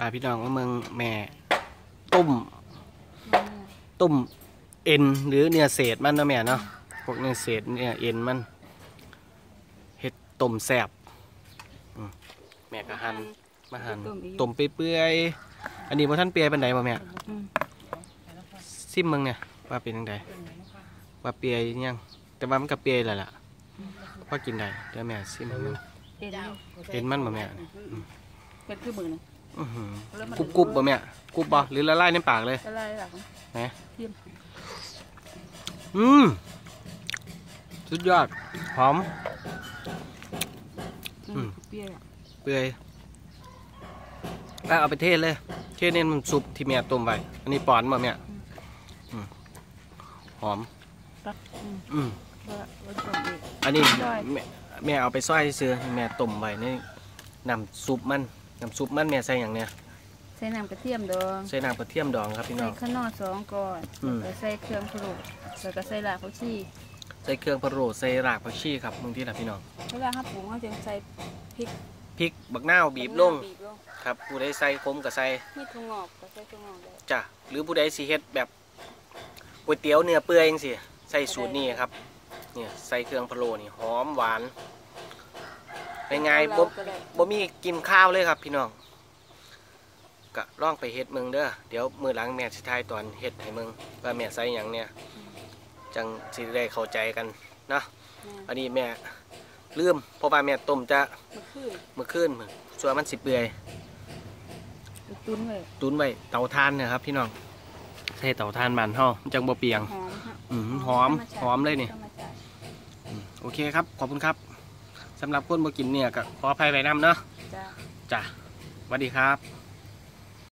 อ่าพี่น้องว่าเมืองแม่ต้มต้มเอ็นหรือเนื้อเศษมันเนาะแม่เนาะพวกเนื้อเศษเนื้อเอ็นมันเฮ็ดต้มแซ่บอืมแม่ก็หั่นมาหั่นต้มเปื่อยๆอันนี้บ่ท่านเปื่อยปานใดบ่แม่อืมซิมมึงเนี่ยว่าเป็นจังไดว่าเปื่อยยังแต่ว่ามันก็เปื่อยแล้วล่ะพอกินได้เดี๋ยวแม่ซิมให้มึงเอ็นเอ็นมันบ่แม่เป็นคือมือนะอื้อหือ กรุบกรุบบ่แม่กรุบบ่หรือละลายในปากเลยอะไรหลังนะเทียมอืมสุดยอดหอมอืมเปรี้ยวอะเปื่อยแล้วเอาไปเทศเลย เทศเนี่ยมันซุปที่แม่ต้มไว้อันนี้ปอนบ่แม่อืมหอมตักอืมอืมว่าว่าส่งเอกอันนี้ซอยแม่แม่เอาไปซอยซื้อแม่ต้มไว้ในน้ำซุปมัน น้ำซุปมันแม่ใส่อย่างเนี้ยใส่น้ำกระเทียมดอง ใส่น้ำกระเทียมดองครับพี่น้ใส่อง ข้าวโนอสองก่อนอืม แล้วใส่เครื่องปรุงแล้วก็ใส่รากผักชีใส่เครื่องพะโล้ใส่รากผักชีครับมึงที่ละพี่น้องเวลาเขาปรุงเขาจะใส่พริกพริกบักนาวบีบลงบีบลงครับผู้ใดใส่คมก็ใส่มีถั่วงอกก็ใส่ถั่วงอกได้จ้ะหรือผู้ใดสิเฮ็ดแบบก๋วยเตี๋ยวเนื้อเปื่อยจังซี่ใส่สูตรนี้ครับเนี่ยใส่เครื่องพะโล้นี่หอมหวาน เป็นไงบ่ก็ได้บ่มีกินข้าวเลยครับพี่น้องก็ลองไปเฮ็ดมึงเด้อเดี๋ยวมื้อหลังแม่สิทายตอนเฮ็ดให้มึงว่าแม่ใส่หยังเนี่ยจังสิได้เข้าใจกันเนาะแม่อันนี้แม่ลืมเพราะว่าแม่ต้มจะมะขืนมื้อคืนมื้อส่วนมันสิเปื่อยไปตุ้นไว้ตุนไว้เตาถ่านเนะครับพี่น้องใส่เตาถ่านบ้านเฮามันจังบ่เปียงหอมฮะอืมหอมธรรชาติหอมเลยนี่ธรรมชาติอืมโอเคครับขอบคุณครับ สำหรับคนบ่กินเนี่ยก็ขออภัยไว้นํเนาะจ้าจ้ะสวัสดีครับส